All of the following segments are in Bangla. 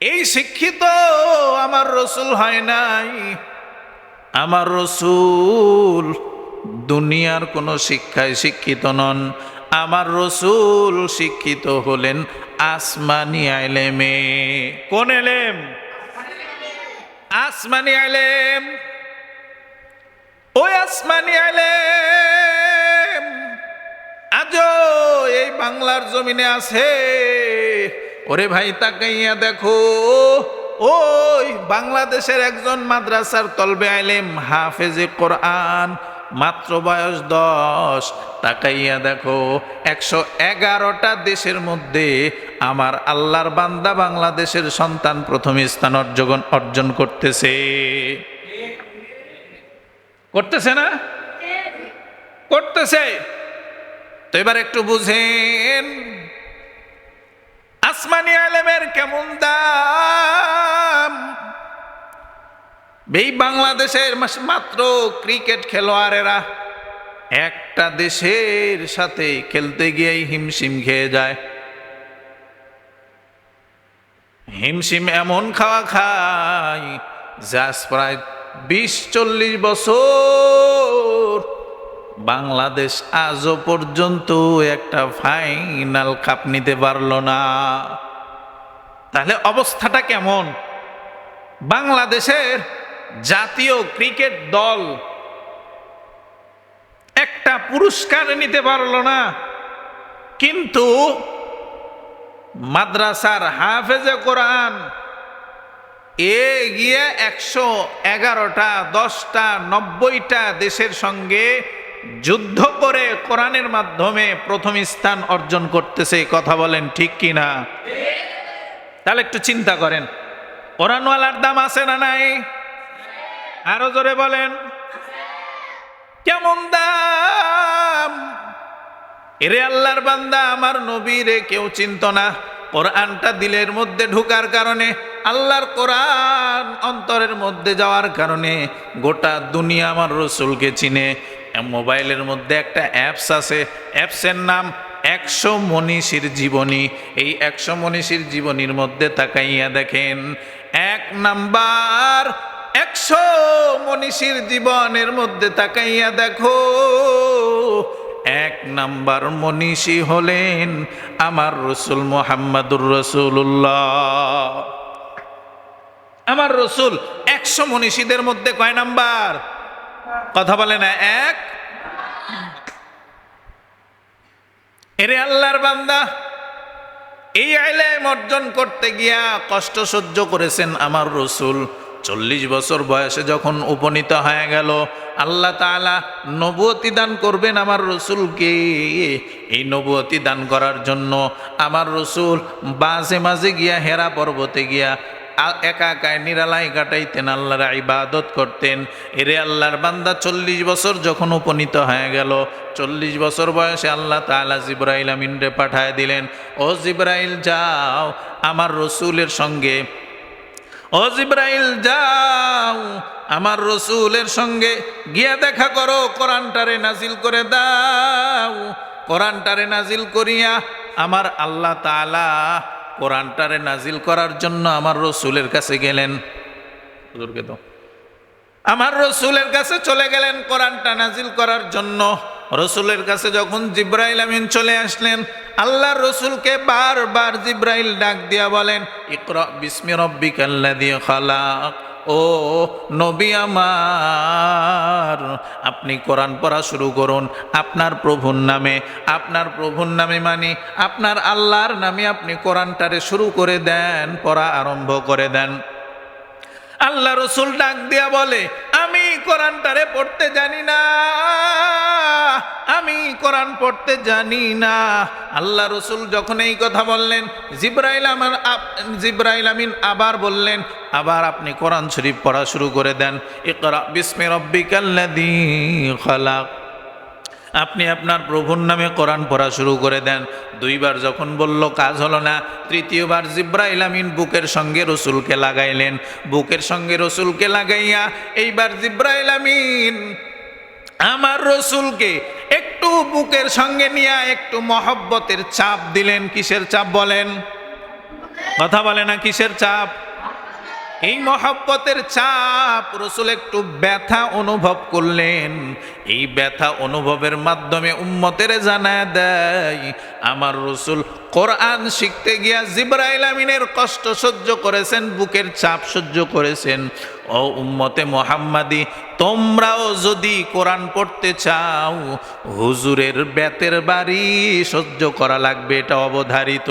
এই শিক্ষিত আমার রসুল হয় নাই। আমার রসুল দুনিয়ার কোনো শিক্ষায় শিক্ষিত নন। আমার রসুল শিক্ষিত হলেন আসমানি আইলেমে কোন এলেম আসমানি আইলেম ওই আসমানি আইলেম আজও এই বাংলার জমিনে আছে। ওরে ভাই তাকাইয়া দেখো, ওই বাংলাদেশের একজন মাদ্রাসার তলবে আইলেম হাফেজে কোরআন, মাত্র বয়স দশ। তাকাইয়া দেখো, একশো এগারোটা দেশের মধ্যে আমার আল্লাহর বান্দা বাংলাদেশের সন্তান প্রথম স্থান অর্জন অর্জন করতেছে। করতেছে না? করতেছে। তো এবার একটু বুঝেন। আসমানি আলেমের কেমন দাম? এই বাংলাদেশের মাত্র ক্রিকেট খেলোয়াড়েরা একটা দেশের সাথে খেলতে গিয়েই হিমশিম খেয়ে যায়। হিমশিম এমন খাওয়া খায় যা প্রায় বিশ চল্লিশ বছর বাংলাদেশ আজও পর্যন্ত একটা ফাইনাল কাপ নিতে পারল না। তাহলে অবস্থাটা কেমন? বাংলাদেশের জাতীয় ক্রিকেট দল একটা পুরস্কার নিতে পারল না। কিন্তু মাদ্রাসার হাফেজে কোরআন এ গিয়ে একশো এগারোটা, দশটা, নব্বইটা দেশের সঙ্গে যুদ্ধ করে কোরআনের মাধ্যমে প্রথম স্থান অর্জন করতেছে কথা বলেন ঠিক কি না তাহলে একটু চিন্তা করেন, কোরআনওয়ালার দাম আছে না নাই? আরও জোরে বলেন, কেমন দাম? এরে আল্লাহর বান্দা, আমার নবীরে কেউ চিনত না। কোরআনটা দিলের মধ্যে ঢুকার কারণে, আল্লাহর কোরআন অন্তরের মধ্যে যাওয়ার কারণে গোটা দুনিয়া আমার রসুলকে চিনে। মোবাইলের মধ্যে একটা অ্যাপস আছে। অ্যাপসের নাম একশো মনীষীর জীবনী। এই একশো মনীষীর জীবনীর মধ্যে তাকাইয়া দেখেন, এক নাম্বার একশো মনীষীর জীবনের মধ্যে তাকাইয়া দেখো, এক নাম্বার মনীষী হলেন আমার রসুল মোহাম্মদুর রসুল্লাহ আমার রসুল একশো মনীষীদের মধ্যে কয় নাম্বার? কথা বলে না, এক। এরে আল্লাহর বান্দা, এই আইলেম অর্জন করতে গিয়া কষ্ট সহ্য করেছেন আমার রসুল। চল্লিশ বছর বয়সে যখন উপনীত হয়ে গেল, আল্লাহ তাআলা নবুয়তি দান করবেন আমার রসুলকে। এই নবুয়তি দান করার জন্য আমার রসুল মাঝে মাঝে গিয়া হেরা পর্বতে গিয়া একা একায় নিরালায় কাটাইতেন, আল্লাহর ইবাদত করতেন। এরে আল্লাহর বান্দা চল্লিশ বছর যখন উপনীত হয়ে গেল, চল্লিশ বছর বয়সে আল্লাহ তাআলা জিব্রাইল আমিনরে পাঠায় দিলেন, ও জিব্রাইল যাও, আমার রসুলের সঙ্গে। ও জিব্রাইল যাও, আমার রসুলের সঙ্গে গিয়া দেখা করো, কোরআনটারে নাজিল করে দাও। কোরআনটারে নাজিল করিয়া আমার আল্লাহ তাআলা কোরআনটারে নাজিল করার জন্য আমার রসুলের কাছে গেলেন। হুজুরকে তো। আমার রসুলের কাছে চলে গেলেন কোরআনটা নাজিল করার জন্য। রসুলের কাছে যখন জিব্রাইল আমিন চলে আসলেন আল্লাহ রসুলকে বারবার জিব্রাইল ডাক দিয়া বলেন, ইকরা বিস্মি রব্বিকাল্লাযী খালাক। ও নবী আমার, আপনি কোরআন পড়া শুরু করুন। আপনার প্রভুর নামে, আপনার প্রভুর নামে মানে আপনার আল্লাহর নামে আপনি কোরআনটারে শুরু করে দেন, পড়া আরম্ভ করে দেন। আল্লাহ রসুল ডাক দিয়া বলে, আমি কোরআনটারে পড়তে জানি না, আমি কোরআন পড়তে জানি না। আল্লাহ রসুল যখন এই কথা বললেন, জিব্রাইল আমার জিব্রাইল আমিন আবার বললেন, আবার আপনি কোরআন শরীফ পড়া শুরু করে দেন। ইকরা অব্বিকাল্লা রব্বিকাল্লাযী খালাক। আপনি আপনার প্রভুর নামে কোরআন পড়া শুরু করে দেন। দুইবার যখন বলল, কাজ হলো না। তৃতীয়বার জিব্রাইল আমিন বুকের সঙ্গে রসুলকে লাগাইলেন। বুকের সঙ্গে রসুলকে লাগাইয়া এইবার জিব্রাইল আমিন আমার রসুলকে একটু বুকের সঙ্গে নিয়ে একটু মহব্বতের চাপ দিলেন। কিসের চাপ বলেন? কথা বলে না কিসের চাপ? এই মহব্বতের চাপ, রসুল একটু ব্যথা অনুভব করলেন। এই ব্যথা অনুভবের মাধ্যমে উম্মতের জানা দেয়, আমার রসুল কোরআন শিখতে গিয়া জিব্রাইল আমিনের কষ্ট সহ্য করেছেন, বুকের চাপ সহ্য করেছেন। ও উম্মতে মোহাম্মাদি, তোমরাও যদি কোরআন পড়তে চাও, হুজুরের বেতের বাড়ি সহ্য করা লাগবে, এটা অবধারিত।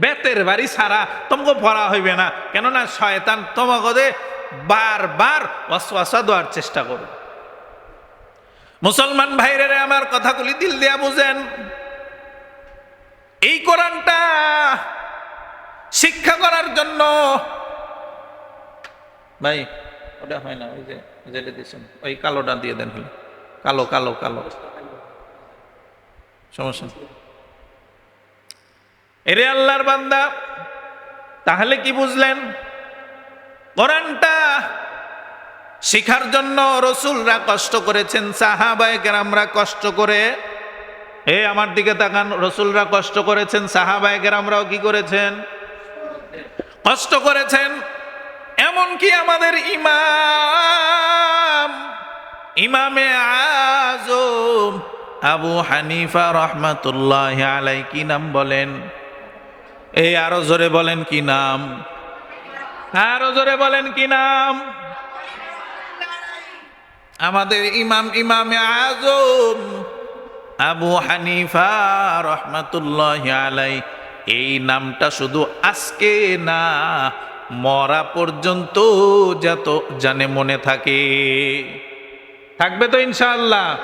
বেতের বাড়ি ছাড়া তোমাকে পড়া হইবে না। কেননা শয়তান তোমাকে বারবার ওয়াসওয়াসা দেওয়ার চেষ্টা করবে। মুসলমান ভাইরে আমার কথাগুলি দিল দিয়া বুঝেন। এই কোরআনটা শিক্ষা করার জন্য ভাই, ওটা হয় না, ওই যে যেটা দিয়েছেন, ওই কালোটা দিয়ে দেন কালো কালো কালো। সমস্যা। এরে আল্লাহর বান্দা, তাহলে কি বুঝলেন? কোরআনটা শিখার জন্য রসুলরা কষ্ট করেছেন, সাহাবায়ে কেরামরা কষ্ট করে। এ, আমার দিকে তাকান, রসুলরা কষ্ট করেছেন, সাহাবায়ে কেরামরাও কি করেছেন? কষ্ট করেছেন, এমনকি আমাদের ইমাম, ইমামে আজম আবু হানিফা রহমাতুল্লাহ আলাই কি নাম বলেন? এই আরও জোরে বলেন কি নাম? আরও জোরে বলেন কি নাম? আমাদের ইমাম, ইমামে আজম আবু হানিফা রহমাতুল্লাহ আলাই এই নামটা শুধু আজকে না, মরা পর্যন্ত যত জানে মনে থাকে। থাকবে তো ইনশাল্লাহ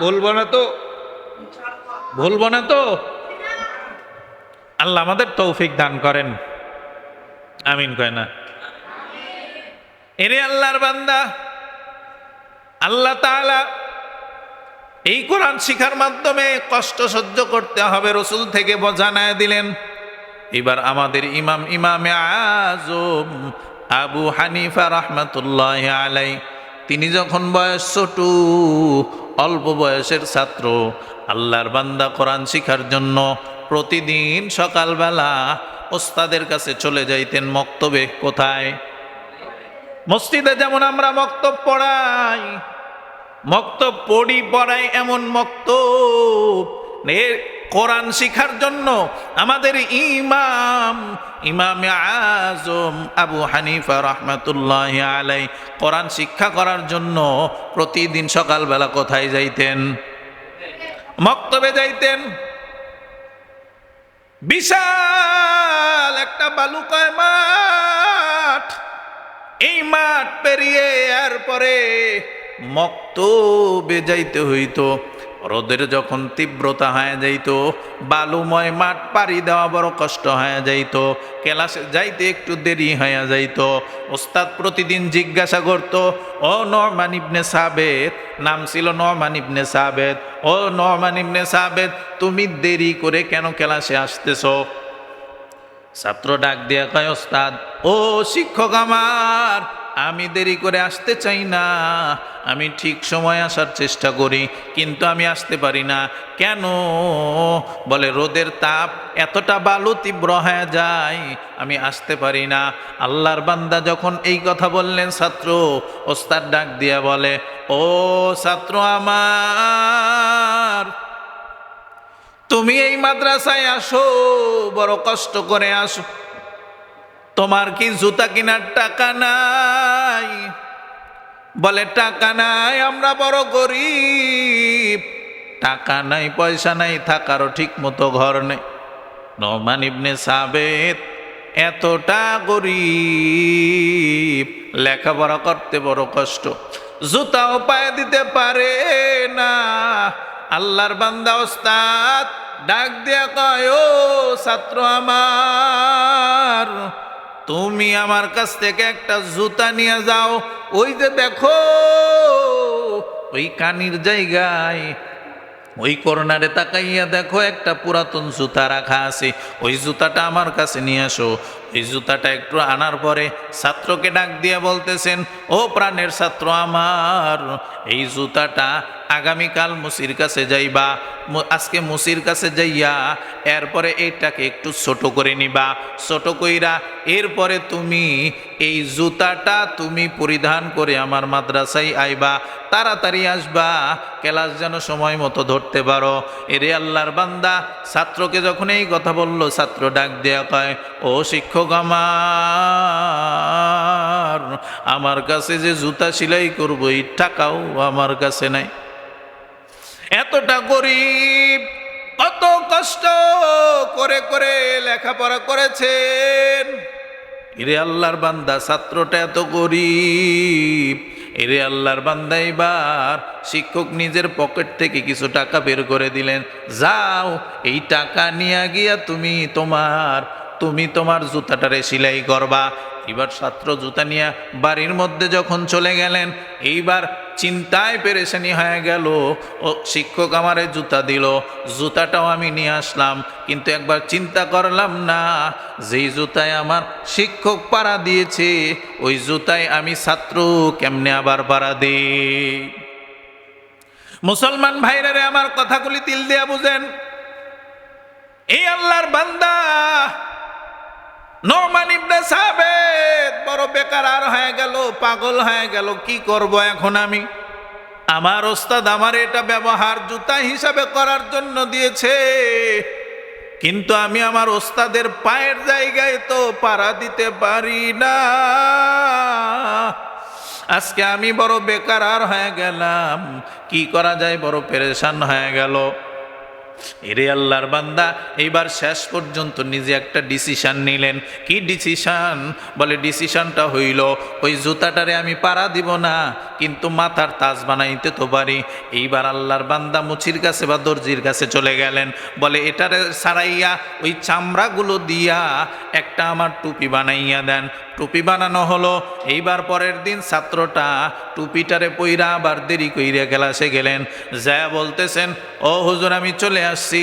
বলব না তো? ভুলবো না তো? আল্লাহ আমাদের তৌফিক দান করেন। আমিন কয় না। এরে আল্লাহর বান্দা, আল্লাহ তাআলা এই কোরআন শিখার মাধ্যমে কষ্ট সহ্য করতে হবে, রসুল থেকে জানায় দিলেন। এবার আমাদের ইমাম, ইমামে আজম আবু হানিফা রহমতুল্লাহ আলাই তিনি যখন বয়স ছোট, অল্প বয়সের ছাত্র, আল্লাহর বান্দা কোরআন শিখার জন্য প্রতিদিন সকালবেলা ওস্তাদের কাছে চলে যাইতেন মক্তবে কোথায়? মসজিদে যেমন আমরা মক্তব পড়াই, মক্তব পড়ি, পড়াই এমন মক্তব। কোরআন শিখার জন্য আমাদের ইমাম ইমাম আজম আবু হানিফা রহমাতুল্লাহ আলাই কোরআন শিক্ষা করার জন্য প্রতিদিন সকালবেলা কোথায় যাইতেন? মক্তবে যাইতেন। বিশাল একটা বালুকায় মাঠ। এই মাঠ পেরিয়ে এরপরে মক্ত বেজাইতে হইতো। রোদের যখন তীব্রতা হয়ে যাইত, বালুময় মাঠ পাড়ি দেওয়া বড় কষ্ট হয়ে যাইত, ক্লাসে যাইতে একটু দেরি হয়ে যাইত। ওস্তাদ প্রতিদিন জিজ্ঞাসা করত, ও নরমান ইবনে সাবেদ নাম ছিল নরমান সাবেদ ও নরমান ইবনে সাবেদ তুমি দেরি করে কেন ক্লাসে আসতেছ? ছাত্র ডাক দিয়া কয়, ওস্তাদ, ও শিক্ষক আমার আমি দেরি করে আসতে চাই না। আমি ঠিক সময় আসার চেষ্টা করি, কিন্তু আমি আসতে পারি না। কেন? বলে, রোদের তাপ এতটা বালু তীব্র হয়ে যায়, আমি আসতে পারি না। আল্লাহর বান্দা যখন এই কথা বললেন, ছাত্র, ওস্তাদ ডাক দিয়া বলে, ও ছাত্র আমার, তুমি এই মাদ্রাসায় আসো, বড় কষ্ট করে আসো। তোমার কি জুতা কেনার টাকা নাই? বলে, টাকা নাই, আমরা বড় গরিব। টাকা নাই, পয়সা নাই, থাকারও ঠিক মতো ঘর নেই। নমান ইবনে সাবেদ এতটা গরিব, লেখাপড়া করতে বড় কষ্ট। জুতাও পায়ে দিতে পারে না। আল্লাহর বান্দা ওস্তাদ ডাক দিয়া কয়, ও ছাত্র আমার তুমি আমার কাছ থেকে একটা জুতা নিয়ে যাও। ওই যে দেখো, ওই কানির জায়গায়, ওই করোনারে তাকাইয়া দেখো একটা পুরাতন জুতা রাখা আছে। ওই জুতাটা আমার কাছে নিয়ে আসো। ওই জুতাটা একটু আনার পরে ছাত্রকে ডাক দিয়ে বলতেছেন, ও প্রাণের ছাত্র আমার, এই জুতাটা আগামীকাল মুসির কাছে যাইবা আজকে মুসির কাছে যাইয়া এরপরে এটাকে একটু ছোট করে নিবা। ছোট কইরা, এরপরে তুমি এই জুতাটা তুমি পরিধান করে আমার মাদ্রাসায় আইবা, তাড়াতাড়ি আসবা, ক্লাস যেন সময় মতো ধরতে পারো। এরে আল্লাহর বান্দা, ছাত্রকে যখন এই কথা বলল, ছাত্র ডাক দেয়া কয়, ও শিক্ষক আমার। আমার কাছে যে জুতা সেলাই করব, এই টাকাও আমার কাছে নাই। এতটা গরিব, কত কষ্ট করে করে লেখাপড়া করেছেন। এরে আল্লাহর বান্দা, ছাত্রটা এত গরিব। এরে আল্লাহর বান্দা এবার শিক্ষক নিজের পকেট থেকে কিছু টাকা বের করে দিলেন। যাও, এই টাকা নিয়ে গিয়া তুমি তোমার তুমি তোমার জুতাটারে সেলাই করবা। এবার ছাত্র জুতা নিয়ে বাড়ির মধ্যে যখন চলে গেলেন, এইবার চিন্তায় পেরেশানি হয়ে গেল। ও শিক্ষক আমারে জুতা দিল, জুতাটাও আমি নিয়ে আসলাম, কিন্তু একবার চিন্তা করলাম না, যেই জুতায় আমার শিক্ষক পাড়া দিয়েছে, ওই জুতায় আমি ছাত্র কেমনে আবার পাড়া দিই? মুসলমান ভাইরা রে আমার কথাগুলি তিল দেয়া বুঝেন। এই আল্লাহর বান্দা নমান ইবনে সাবেদ, বড় বেকার আর হয়ে গেল, পাগল হয়ে গেল, কি করব এখন আমি? আমার ওস্তাদ আমার এটা ব্যবহার জুতা হিসাবে করার জন্য দিয়েছে। কিন্তু আমি আমার ওস্তাদের পায়ের জায়গায় তো পাড়া দিতে পারি না। আজকে আমি বড় বেকার আর হয়ে গেলাম, কি করা যায় বড় পেরেশান হয়ে গেল। এরে আল্লাহর বান্দা, এইবার শেষ পর্যন্ত নিজে একটা ডিসিশন নিলেন। কি ডিসিশন বলে ডিসিশনটা হইল, ওই জুতাটারে আমি পাড়া দিব না, কিন্তু মাথার তাজ বানাইতে তো পারি। এইবার আল্লাহর বান্দা মুচির কাছে বা দর্জির কাছে চলে গেলেন। বলে, এটারে সারাইয়া ওই চামড়াগুলো দিয়া একটা আমার টুপি বানাইয়া দেন। টুপি বানানো হলো, এইবার পরের দিন ছাত্রটা টুপিটারে পইরা আবার দেরি কইরা ক্লাসে গেলেন। যা বলতেছেন, ও হুজুর, আমি চলে আসছি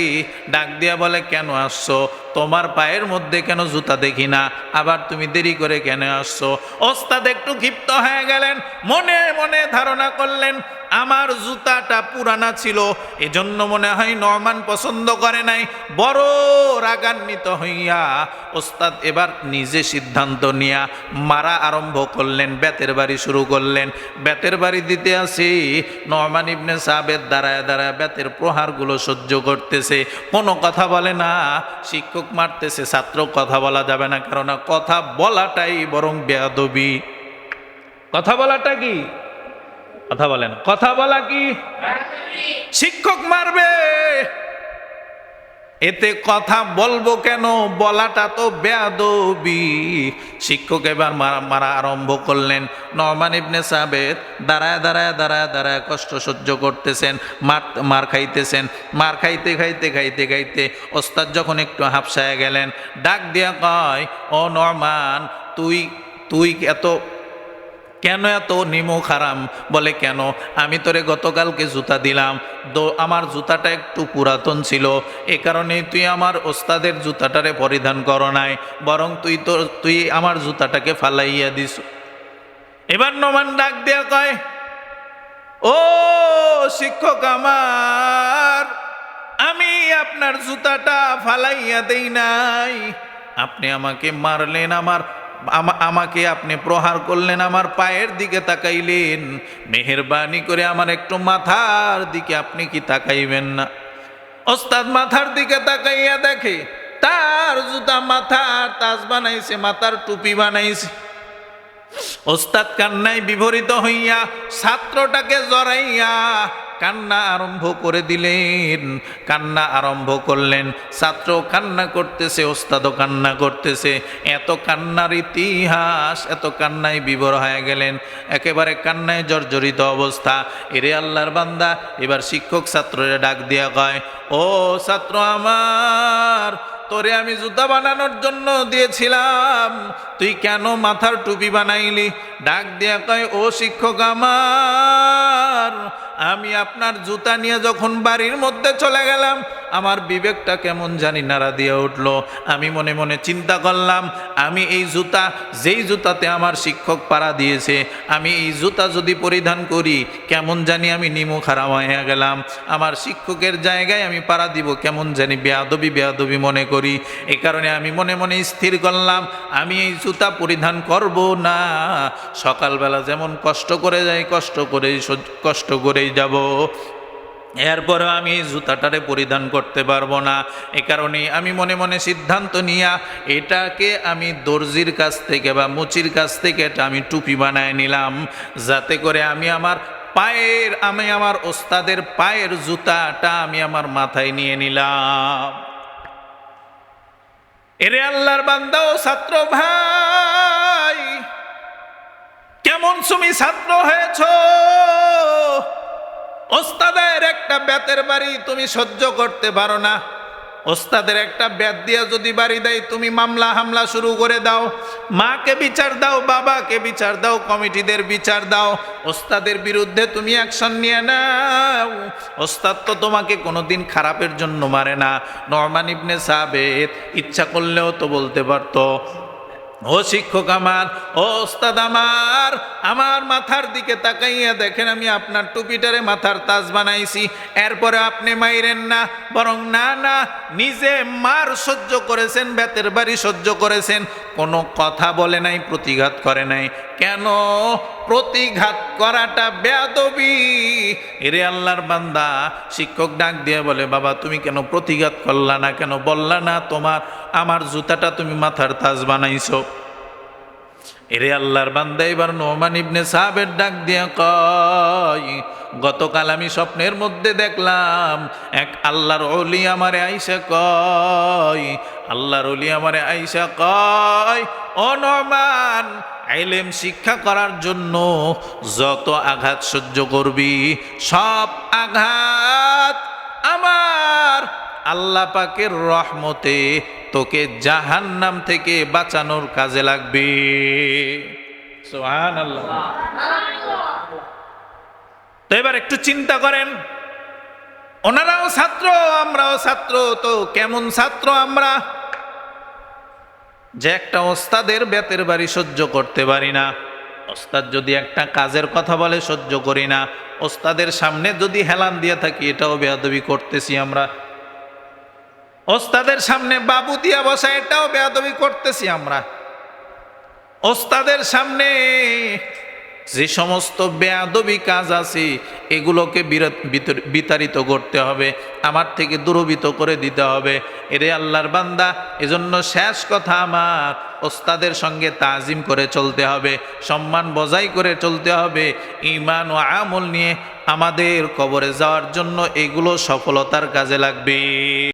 ডাক দিয়া বলে, কেন আসছো? তোমার পায়ের মধ্যে কেন জুতা দেখি না? আবার তুমি দেরি করে কেন আসছো? ওস্তাদ একটু ক্ষিপ্ত হয়ে গেলেন, মনে মনে ধারণা করলেন আমার জুতাটা পুরানা ছিল, এজন্য মনে হয় নরমান পছন্দ করে নাই। বড় রাগান্বিত হইয়া ওস্তাদ এবার নিজে সিদ্ধান্ত নিয়া মারা আরম্ভ করলেন, বেতের বাড়ি শুরু করলেন। বেতের বাড়ি দিতে আসি নরমান ইবনে সাবেদ দাঁড়ায় দাঁড়ায় বেতের প্রহারগুলো সহ্য করতেছে। কোনো কথা বলে না, শিক্ষক মারতেছে, ছাত্র কথা বলা যাবে না কারণ কথা বলাটাই বরং বেয়াদবি। কথা বলাটা কি? কথা বলেন, কথা বলা কি? শিক্ষক মারবে। এতে কথা বলব কেন? বলাটা তো বেয়াদবি। শিক্ষক এবার মারা মারা আরম্ভ করলেন। নরমান ইবনে সাবেদ দাঁড়ায় দাঁড়ায় দাঁড়ায় দাঁড়ায় কষ্ট সহ্য করতেছেন, মার মার খাইতেছেন। মার খাইতে খাইতে খাইতে খাইতে ওস্তাদ যখন একটু হাফসায় গেলেন, ডাক দিয়া কয়, ও নরমান তুই তুই এত কেন এত নিমো খারাম? বলে, কেন? আমি তোরে গতকালকে জুতা দিলাম। দো, আমার জুতাটা একটু পুরাতন ছিল। এ কারণে তুই আমার ওস্তাদের জুতাটারে পরিধান কর নাই, বরং তুই তো তুই আমার জুতাটাকে ফালাইয়া দিস। এবার নমান ডাক দেয়া কয়, ও শিক্ষক আমার, আমি আপনার জুতাটা ফালাইয়া দেই নাই। আপনি আমাকে মারলেন আমার আমা- আমাকে আপনি প্রহার করলেন, আমার পায়ের দিকে তাকাইলেন। মেহেরবানি করে আমার একটু মাথার দিকে আপনি কি তাকাইবেন না? ওস্তাদ মাথার দিকে তাকাইয়া দেখে, তার জুতা মাথার তাজ বানাইছে, মাথার টুপি বানাইছে। ওস্তাদ কান্নায় বিভরিত হইয়া ছাত্রটাকে জড়াইয়া কান্না আরম্ভ করে দিলেন। কান্না আরম্ভ করলেন। ছাত্র কান্না করতেছে, ওস্তাদও কান্না করতেছে। এত কান্নার ইতিহাস, এত কান্নায় বিবর হয়ে গেলেন। একেবারে কান্নায় জর্জরিত অবস্থা। এরে আল্লাহর বান্দা, এবার শিক্ষক ছাত্ররে ডাক দিয়া কয়, ও ছাত্র আমার, তোরে আমি জুতা বানানোর জন্য দিয়েছিলাম। তুই কেন মাথার টুপি বানাইলি? ডাক দিয়া কয়, ও শিক্ষক আমার আমি আপনার জুতা নিয়ে যখন বাড়ির মধ্যে চলে গেলাম আমার বিবেকটা কেমন জানি নাড়া দিয়ে উঠল। আমি মনে মনে চিন্তা করলাম, আমি এই জুতা, যেই জুতাতে আমার শিক্ষক পাড়া দিয়েছে, আমি এই জুতা যদি পরিধান করি, কেমন জানি আমি নিমু খারাপ হয়ে গেলাম। আমার শিক্ষকের জায়গায় আমি পাড়া দিব, কেমন জানি বেয়াদবি বেয়াদবি মনে করি। এই কারণে আমি মনে মনে স্থির করলাম, আমি এই জুতা পরিধান করব না। সকালবেলা যেমন কষ্ট করে যাই, কষ্ট করেই কষ্ট করেই যাব। এরপরেও আমি জুতাটারে পরিধান করতে পারব না। এ কারণে আমি মনে মনে সিদ্ধান্ত নিয়া এটাকে আমি দর্জির কাছ থেকে বা মুচির কাছ থেকে এটা আমি টুপি বানায় নিলাম। যাতে করে আমি আমার পায়ের, আমি আমার ওস্তাদের পায়ের জুতাটা আমি আমার মাথায় নিয়ে নিলাম। এরে আল্লাহর বান্দা ও ছাত্র ভাই, কেমন তুমি ছাত্র হয়েছ? ওস্তাদের একটা বেতের বাড়ি তুমি সহ্য করতে পারো না। ওস্তাদের একটা ব্যাত দিয়া যদি বাড়ি দেয়, তুমি মামলা হামলা শুরু করে দাও। মাকে বিচার দাও, বাবাকে বিচার দাও, কমিটিদের বিচার দাও। ওস্তাদের বিরুদ্ধে তুমি অ্যাকশন নিয়ে নাও। ওস্তাদ তো তোমাকে কোনোদিন খারাপের জন্য মারে না। নরমান ইবনে সাবেদ ইচ্ছা করলেও তো বলতে পারতো। ও শিক্ষক আমার, ও ওস্তাদ আমার আমার মাথার দিকে তাকাইয়া দেখেন, আমি আপনার টুপিটারে মাথার তাজ বানাইছি, এরপরে আপনি মাইরেন না, বরং না না, নিজে মার সহ্য করেছেন, বেতের বাড়ি সহ্য করেছেন কোনো কথা বলে নাই, প্রতিঘাত করে নাই। কেন? প্রতিঘাত করাটা বেয়াদবি। এরে আল্লাহর বান্দা, শিক্ষক ডাক দিয়ে বলে, বাবা, তুমি কেন প্রতিঘাত করলা না? কেন বললা না তোমার? আমার জুতাটা তুমি মাথার তাজ বানাইছো। এরে আল্লাহর বান্দা এবার নোমান ইবনে সাহাবের ডাক দিয়া কয়, গতকাল আমি স্বপ্নের মধ্যে দেখলাম, এক আল্লাহর অলি আমারে আইসা কয়, আল্লাহর অলি আমারে আইসা কয়, ও নমান আইলেম শিক্ষা করার জন্য যত আঘাত সহ্য করবি, সব আঘাত আমার আল্লাহ পাকের রহমতে তোকে জাহান্নাম থেকে বাঁচানোর কাজে লাগবে। তো এবার একটু চিন্তা করেন, ওনারাও ছাত্র, আমরাও ছাত্র, তো কেমন ছাত্র আমরা? যে একটা ওস্তাদের বেতের বাড়ি সহ্য করতে পারি না। ওস্তাদ যদি একটা কাজের কথা বলে, সহ্য করি না। ওস্তাদের সামনে যদি হেলান দিয়ে থাকি, এটাও বেয়াদবি করতেছি আমরা। ওস্তাদের সামনে বাবু দিয়া বসা, এটাও বেয়াদবি করতেছি আমরা। ওস্তাদের সামনে যে সমস্ত বেয়াদবি কাজ আছে, এগুলোকে বিতাড়িত করতে হবে, আমার থেকে দূরবিত করে দিতে হবে। এরে আল্লাহর বান্দা, এজন্য শেষ কথা আমার, ওস্তাদের সঙ্গে তাজিম করে চলতে হবে, সম্মান বজাই করে চলতে হবে ইমান ও আমল নিয়ে আমাদের কবরে যাওয়ার জন্য এগুলো সফলতার কাজে লাগবে।